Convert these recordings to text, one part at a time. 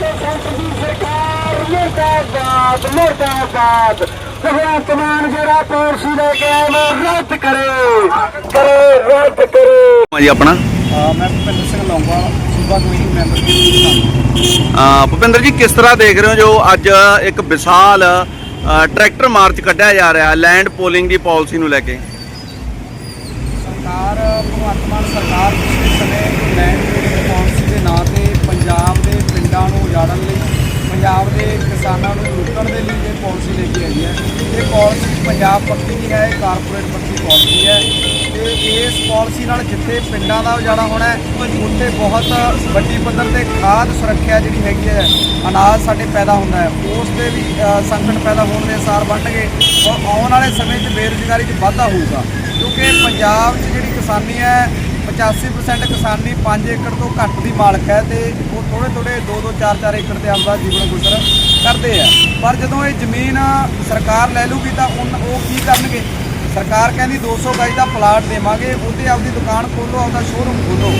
ਦੀ ਸਰਕਾਰ ਮੁਰਦਾਬਾਦ ਮੁਰਦਾਬਾਦ। ਭਗਵੰਤ ਮਾਨ ਜਿਹੜਾ ਪਾਲਿਸੀ ਲੈ ਕੇ ਆਇਆ ਉਹ ਰੱਦ ਕਰੇ। ਕਰੇ ਰੱਦ ਕਰੇ। ਹਾਂ ਜੀ ਆਪਣਾ? ਮੈਂ ਭੁਪਿੰਦਰ ਸਿੰਘ ਲੌਂਗਾ ਸੂਬਾ ਕਮੇਟੀ ਮੈਂਬਰ ਜੀ ਅਹ ਭੁਪਿੰਦਰ ਜੀ ਕਿਸ ਤਰ੍ਹਾਂ ਦੇਖ ਰਹੇ ਹੋ ਜੋ ਅੱਜ ਇੱਕ ਵਿਸ਼ਾਲ ਟਰੈਕਟਰ ਮਾਰਚ ਕੱਢਿਆ ਜਾ ਰਿਹਾ ਹੈ ਲੈਂਡ ਪੋਲਿੰਗ ਦੀ ਪਾਲਿਸੀ ਨੂੰ ਲੈ ਕੇ? ਸਰਕਾਰ ਭਗਵੰਤ ਮਾਨ ਸਰਕਾਰ ਪਿਛਲੇ ਸਮੇਂ ਲੈਂਡ ਪੂਲਿੰਗ ਪਾਲਿਸੀ ਪਿੰਡਾਂ ਨੂੰ ਉਜਾੜਨ ਲਈ, ਪੰਜਾਬ ਦੇ ਕਿਸਾਨਾਂ ਨੂੰ ਲੁੱਟਣ ਦੇ ਲਈ ਇਹ ਪਾਲਿਸੀ ਲੈ ਕੇ ਆਈ ਹੈ। ਇਹ ਪਾਲਿਸੀ ਪੰਜਾਬ ਪੱਖੀ ਨਹੀਂ ਹੈ, ਇਹ ਕਾਰਪੋਰੇਟ ਪੱਖੀ ਪਾਲਿਸੀ ਹੈ। ਤੇ ਇਸ ਪਾਲਿਸੀ ਨਾਲ ਜਿੱਥੇ ਪਿੰਡਾਂ ਦਾ ਉਜਾੜਾ ਹੋਣਾ ਉੱਥੇ ਬਹੁਤ ਵੱਡੀ ਪੱਧਰ ਤੇ ਖਾਦ ਸੁਰੱਖਿਆ ਜਿਹੜੀ ਹੈਗੀ ਹੈ, ਅਨਾਜ ਸਾਡੇ ਪੈਦਾ ਹੁੰਦਾ ਹੈ। ਉਸ 'ਤੇ ਵੀ ਸੰਕਟ ਪੈਦਾ ਹੋਣ ਦੇ ਅਸਾਰ ਬਣਨਗੇ ਔਰ ਆਉਣ ਵਾਲੇ ਸਮੇਂ 'ਚ ਬੇਰੁਜ਼ਗਾਰੀ 'ਚ ਵਾਧਾ ਹੋਊਗਾ। ਕਿਉਂਕਿ ਪੰਜਾਬ 'ਚ ਜਿਹੜੀ ਕਿਸਾਨੀ ਹੈ 85% ਕਿਸਾਨੀ 5 ਏਕੜ ਤੋਂ ਘੱਟ ਦੀ ਮਾਲਕ ਹੈ ਤੇ ਉਹ ਥੋੜੇ ਥੋੜੇ 2-2 4-4 ਏਕੜ ਤੇ ਆਪਦਾ ਜੀਵਨ ਗੁਜ਼ਰ ਕਰਦੇ ਆ। ਪਰ ਜਦੋਂ ਇਹ ਜ਼ਮੀਨ ਸਰਕਾਰ ਲੈ ਲੂਗੀ ਤਾਂ ਉਹ ਕੀ ਕਰਨਗੇ? ਸਰਕਾਰ ਕਹਿੰਦੀ 200 ਗਜ ਦਾ ਪਲਾਟ ਦੇਵਾਂਗੇ, ਉਹਦੇ ਆਪਦੀ ਦੁਕਾਨ ਖੋਲੋ, ਆਪਦਾ ਸ਼ੋਰੂਮ ਖੋਲੋ।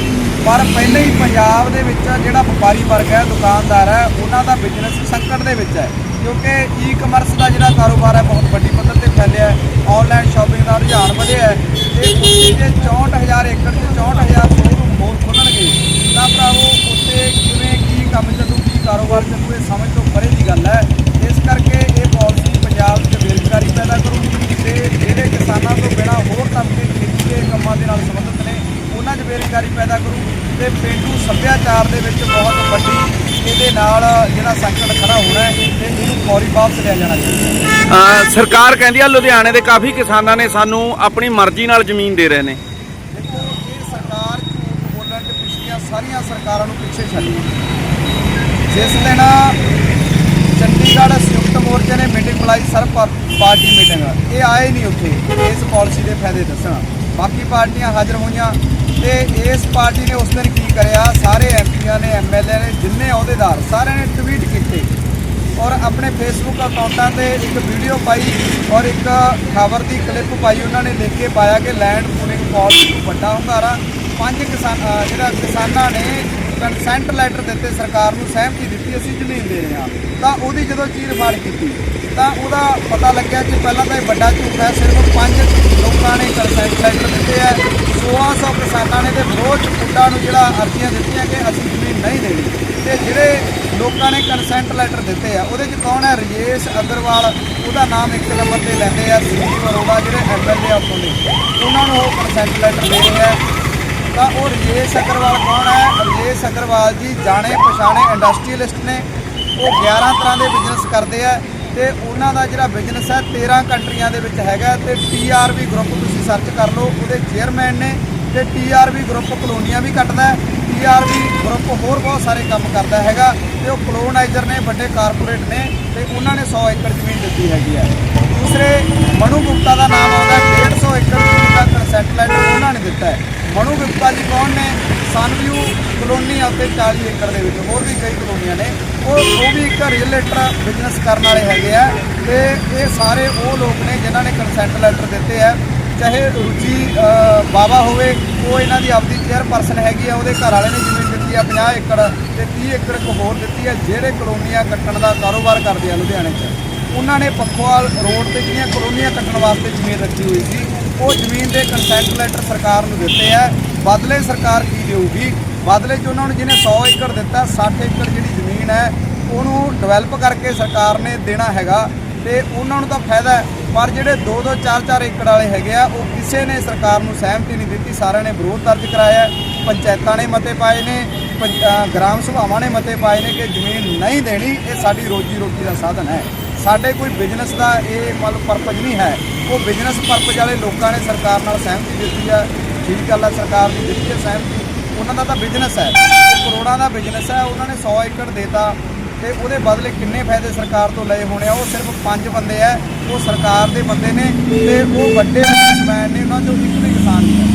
ਪਰ ਪਹਿਲੇ ਹੀ ਪੰਜਾਬ ਦੇ ਵਿੱਚ ਜਿਹੜਾ ਵਪਾਰੀ ਵਰਗ ਹੈ, ਦੁਕਾਨਦਾਰ ਹੈ, ਉਹਨਾਂ ਦਾ ਬਿਜ਼ਨਸ ਸੰਕਟ ਦੇ ਵਿੱਚ ਹੈ। ਕਿਉਂਕਿ ਈ-ਕਮਰਸ ਦਾ ਜਿਹੜਾ ਕਾਰੋਬਾਰ ਹੈ ਬਹੁਤ ਵੱਡੀ ਪੱਧਰ ਤੇ ਫੈਲਿਆ ਹੈ। ਆਨਲਾਈਨ ਸ਼ਾਪਿੰਗ ਦਾ ਰੁਝਾਨ ਵਧਿਆ ਹੈ। ਤੇ ਉੱਥੇ ਜੇ 64000 ਏਕੜ 'ਚ 64000 ਸ਼ੋਰੂਮ ਹੋਰ ਖੁੱਲਣਗੇ ਤਾਂ ਭਰਾਵੋ ਉੱਥੇ ਕਿਵੇਂ ਕੀ ਕੰਮ ਚੱਲੂ, ਕੀ ਕਾਰੋਬਾਰ ਚੱਲੂ, ਇਹ ਸਮਝ ਤੋਂ ਪਰੇ ਦੀ ਗੱਲ ਹੈ। ਇਸ ਕਰਕੇ ਇਹ ਪਾਲਿਸੀ ਪੰਜਾਬ 'ਚ ਬੇਰੁਜ਼ਗਾਰੀ ਪੈਦਾ ਕਰੂਗੀ ਤੇ ਜਿਹੜੇ ਕਿਸਾਨਾਂ ਤੋਂ ਬਿਨਾਂ ਹੋਰ ਤਬਕੇ ਖੇਤੀ ਦੇ ਕੰਮਾਂ ਦੇ ਨਾਲ ਸੰਬੰਧਿਤ ਨੇ, ਉਹਨਾਂ 'ਚ ਬੇਰੁਜ਼ਗਾਰੀ ਪੈਦਾ ਕਰੂ ਤੇ ਪੇਂਡੂ ਸੱਭਿਆਚਾਰ ਦੇ ਵਿੱਚ ਬਹੁਤ ਇਹਦੇ ਨਾਲ ਜਿਹੜਾ ਸੰਕਟ ਖੜਾ ਹੋਣਾ ਹੈ ਤੇ ਇਹਨੂੰ ਫੌਰੀ ਵਾਪਸ ਲਿਆ ਜਾਣਾ ਚਾਹੀਦਾ ਸਰਕਾਰ ਕਹਿੰਦੀ ਆ ਲੁਧਿਆਣੇ ਦੇ ਕਾਫੀ ਕਿਸਾਨਾਂ ਨੇ ਸਾਨੂੰ ਆਪਣੀ ਮਰਜ਼ੀ ਨਾਲ ਜ਼ਮੀਨ ਦੇ ਰਹੇ ਨੇ। ਦੇਖੋ ਇਹ ਸਰਕਾਰ ਝੂਠ ਬੋਲਣ 'ਚ ਪਿਛਲੀਆਂ ਸਾਰੀਆਂ ਸਰਕਾਰਾਂ ਨੂੰ ਪਿੱਛੇ ਛੱਡ ਜਿਸ ਦਿਨ ਚੰਡੀਗੜ੍ਹ ਸੰਯੁਕਤ ਮੋਰਚੇ ਨੇ ਮੀਟਿੰਗ ਬੁਲਾਈ ਸਰ ਪਾਰਟੀ ਮੀਟਿੰਗ। ਇਹ ਆਏ ਨਹੀਂ ਉੱਥੇ ਇਸ ਪਾਲਿਸੀ ਦੇ ਫਾਇਦੇ ਦੱਸਣ। ਬਾਕੀ ਪਾਰਟੀਆਂ ਹਾਜ਼ਰ ਹੋਈਆਂ ਤੇ ਇਸ ਪਾਰਟੀ ਨੇ ਉਸ ਦਿਨ ਕੀ ਕਰਿਆ? ਸਾਰੇ ਐਮਪੀਆਂ ਨੇ ਐਮਐਲਏ ਨੇ, ਜਿੰਨੇ ਅਹੁਦੇਦਾਰ, ਸਾਰਿਆਂ ਨੇ ਟਵੀਟ ਕੀਤੇ ਔਰ ਆਪਣੇ ਫੇਸਬੁੱਕ ਅਕਾਊਂਟਾਂ ਤੇ ਇੱਕ ਵੀਡੀਓ ਪਾਈ ਔਰ ਇੱਕ ਖਬਰ ਦੀ ਕਲਿੱਪ ਪਾਈ। ਉਹਨਾਂ ਨੇ ਲਿਖ ਕੇ ਪਾਇਆ ਕਿ ਲੈਂਡ ਪੂਲਿੰਗ ਪਾਲਿਸੀ ਨੂੰ ਵੱਡਾ ਹੁੰਗਾਰਾ। ਪੰਜ ਕਿਸਾਨ ਜਿਹੜਾ ਕਿਸਾਨਾਂ ਨੇ ਕੰਸੈਂਟ ਲੈਟਰ ਦਿੱਤੇ, ਸਰਕਾਰ ਨੂੰ ਸਹਿਮਤੀ ਦਿੱਤੀ, ਅਸੀਂ ਜ਼ਮੀਨ ਦੇ ਰਹੇ ਹਾਂ। ਤਾਂ ਉਹਦੀ ਜਦੋਂ ਚੀਰ ਫਾੜ ਕੀਤੀ, ਤਾਂ ਉਹਦਾ ਪਤਾ ਲੱਗਿਆ ਕਿ ਪਹਿਲਾਂ ਤਾਂ ਇਹ ਵੱਡਾ ਝੂਠ ਹੈ। ਸਿਰਫ ਪੰਜ ਲੋਕਾਂ ਨੇ ਕੰਸੈਂਟ ਲੈਟਰ ਦਿੱਤੇ ਹੈ 1600 ਕਿਸਾਨਾਂ ਨੇ ਤੇ ਵਿਰੋਧ ਪਿੰਡਾਂ ਨੂੰ ਜਿਹੜਾ ਅਰਜ਼ੀਆਂ ਦਿੱਤੀਆਂ ਕਿ ਅਸੀਂ ਜ਼ਮੀਨ ਨਹੀਂ ਦੇਣੀ। ਤੇ ਜਿਹੜੇ ਲੋਕਾਂ ਨੇ ਕੰਸੈਂਟ ਲੈਟਰ ਦਿੱਤੇ ਆ, ਉਹਦੇ 'ਚ ਕੌਣ ਹੈ? ਰਜੇਸ਼ ਅਗਰਵਾਲ, ਉਹਦਾ ਨਾਮ ਇੱਕ ਨੰਬਰ ਤੇ ਲੈਂਦੇ ਆ ਸੰਜੀਵ ਅਰੋੜਾ, ਜਿਹੜੇ ਐਮਐਲਏ ਆਪੋਂ ਨੇ ਉਹਨਾਂ ਨੂੰ ਉਹ ਕੰਸੈਂਟ ਲੈਟਰ ਦੇ ਰਹੇ ਆ। ਤਾਂ ਉਹ ਰਜੇਸ਼ ਅਗਰਵਾਲ ਕੌਣ ਹੈ? ਰਜੇਸ਼ ਅਗਰਵਾਲ ਜੀ ਜਾਣੇ ਪਛਾਣੇ ਇੰਡਸਟਰੀਅਲਿਸਟ ਨੇ। ਉਹ 11 ਤਰ੍ਹਾਂ ਦੇ ਬਿਜ਼ਨਸ ਕਰਦੇ ਆ। ਤੇ ਉਹਨਾਂ ਦਾ ਜਿਹੜਾ ਬਿਜ਼ਨਸ ਹੈ 13 ਕੰਟਰੀਆਂ ਦੇ ਵਿੱਚ ਹੈਗਾ ਤੇ ਟੀਆਰਵੀ ਗਰੁੱਪ ਤੁਸੀਂ ਸਰਚ ਕਰ ਲਓ, ਉਹਦੇ ਚੇਅਰਮੈਨ ਨੇ ਤੇ ਟੀਆਰਵੀ ਗਰੁੱਪ ਕਲੋਨੀਆਂ ਵੀ ਕੱਟਦਾ ਹੈ ਟੀਆਰਵੀ ਗਰੁੱਪ ਹੋਰ ਬਹੁਤ ਸਾਰੇ ਕੰਮ ਕਰਦਾ ਹੈਗਾ ਤੇ ਉਹ ਕਲੋਨਾਈਜ਼ਰ ਨੇ, ਵੱਡੇ ਕਾਰਪੋਰੇਟ ਨੇ ਤੇ ਉਹਨਾਂ ਨੇ 100 ਏਕੜ ਜ਼ਮੀਨ ਦਿੱਤੀ ਹੈਗੀ ਹੈ। ਦੂਸਰੇ, ਮਨੂ ਗੁਪਤਾ ਦਾ ਨਾਮ ਆਉਂਦਾ ਜ਼ਮੀਨ ਉਹਨਾਂ ਨੇ ਦਿੱਤਾ ਹੈ। ਮਨੂ ਗੁਪਤਾ ਜੀ ਕੌਣ ਨੇ? ਸਨਵਿਊ ਕਲੋਨੀ ਆਪਦੇ 40 ਏਕੜ ਦੇ ਵਿੱਚ ਹੋਰ ਵੀ ਕਈ ਕਲੋਨੀਆਂ ਨੇ। ਉਹ ਉਹ ਵੀ ਇੱਕ ਰੀਅਲ ਲੈਟਰ ਬਿਜ਼ਨਸ ਕਰਨ ਵਾਲੇ ਹੈਗੇ ਆ ਤੇ ਇਹ ਸਾਰੇ ਉਹ ਲੋਕ ਨੇ ਜਿਨ੍ਹਾਂ ਨੇ ਕੰਸੈਂਟ ਲੈਟਰ ਦਿੱਤੇ ਆ। ਚਾਹੇ ਰੁਚੀ ਅ, ਬਾਵਾ ਹੋਵੇ ਉਹ ਇਹਨਾਂ ਦੀ ਆਪਦੀ ਚੇਅਰਪਰਸਨ ਹੈਗੀ ਆ ਉਹਦੇ ਘਰ ਵਾਲੇ ਨੇ ਜ਼ਮੀਨ ਦਿੱਤੀ ਆ 50 ਏਕੜ ਤੇ 30 ਏਕੜ ਇੱਕ ਹੋਰ ਦਿੱਤੀ ਆ ਜਿਹੜੇ ਕਲੋਨੀਆਂ ਕੱਟਣ ਦਾ ਕਾਰੋਬਾਰ ਕਰਦੇ ਆ ਲੁਧਿਆਣੇ 'ਚ। ਉਹਨਾਂ ਨੇ ਪੱਖੋਵਾਲ ਰੋਡ ਤੇ ਜਿਹੜੀਆਂ ਕਲੋਨੀਆਂ ਕੱਟਣ ਵਾਸਤੇ ਜ਼ਮੀਨ ਰੱਖੀ ਹੋਈ ਸੀ, ਉਹ ਜ਼ਮੀਨ ਦੇ ਕੰਸੈਂਟ ਲੈਟਰ ਸਰਕਾਰ ਨੂੰ ਦਿੱਤੇ ਆ। ਬਦਲੇ ਸਰਕਾਰ ਕੀ ਦੇਊਗੀ? ਬਦਲੇ 'ਚ ਉਹਨਾਂ ਨੂੰ ਜਿਹਨੇ 100 ਏਕੜ ਦਿੱਤਾ 60 ਏਕੜ ਜਿਹੜੀ ਜ਼ਮੀਨ ਹੈ, ਉਹਨੂੰ ਡਿਵੈਲਪ ਕਰਕੇ ਸਰਕਾਰ ਨੇ ਦੇਣਾ ਹੈਗਾ ਤੇ ਉਹਨਾਂ ਨੂੰ ਤਾਂ ਫਾਇਦਾ ਪਰ ਜਿਹੜੇ 2-2 4-4 ਏਕੜ ਵਾਲੇ ਹੈਗੇ ਆ, ਉਹ ਕਿਸੇ ਨੇ ਸਰਕਾਰ ਨੂੰ ਸਹਿਮਤੀ ਨਹੀਂ ਦਿੱਤੀ। ਸਾਰਿਆਂ ਨੇ ਵਿਰੋਧ ਦਰਜ ਕਰਾਇਆ ਪੰਚਾਇਤਾਂ ਨੇ ਮਤੇ ਪਾਏ ਨੇ, ਪੰਚ- ਗ੍ਰਾਮ ਸਭਾਵਾਂ ਨੇ ਮਤੇ ਪਾਏ ਨੇ ਕਿ ਜ਼ਮੀਨ ਨਹੀਂ ਦੇਣੀ, ਇਹ ਸਾਡੀ ਰੋਜੀ ਰੋਟੀ ਦਾ ਸਾਧਨ ਹੈ। ਸਾਡੇ ਕੋਈ ਬਿਜ਼ਨਸ ਦਾ ਇਹ ਮਤਲਬ ਪਰਪਸ ਨਹੀਂ ਹੈ। ਉਹ ਬਿਜ਼ਨਸ ਪਰਪਸ ਵਾਲੇ ਲੋਕਾਂ ਨੇ ਸਰਕਾਰ ਨਾਲ ਸਹਿਮਤੀ ਦਿੱਤੀ ਹੈ ਠੀਕ ਗੱਲ ਹੈ ਸਰਕਾਰ ਦੀ ਦਿੱਤੀ ਹੈ ਸਹਿਮਤੀ। ਉਹਨਾਂ ਦਾ ਤਾਂ ਬਿਜ਼ਨਸ ਹੈ। ਉਹ ਕਰੋੜਾਂ ਦਾ ਬਿਜ਼ਨਸ ਹੈ। ਉਹਨਾਂ ਨੇ 100 ਏਕੜ ਦੇਤਾ। ਤੇ ਉਹਦੇ ਬਦਲੇ ਕਿੰਨੇ ਫਾਇਦੇ ਸਰਕਾਰ ਤੋਂ ਲਏ ਹੋਣੇ ਆ? ਉਹ ਸਿਰਫ ਪੰਜ ਬੰਦੇ ਆ। ਉਹ ਸਰਕਾਰ ਦੇ ਬੰਦੇ ਨੇ। ਤੇ ਉਹ ਵੱਡੇ ਬਿਜ਼ਨਸਮੈਨ ਨੇ। ਉਹਨਾਂ ਚੋਂ ਇੱਕ ਵੀ ਕਿਸਾਨ ਨਹੀਂ ਹੈ।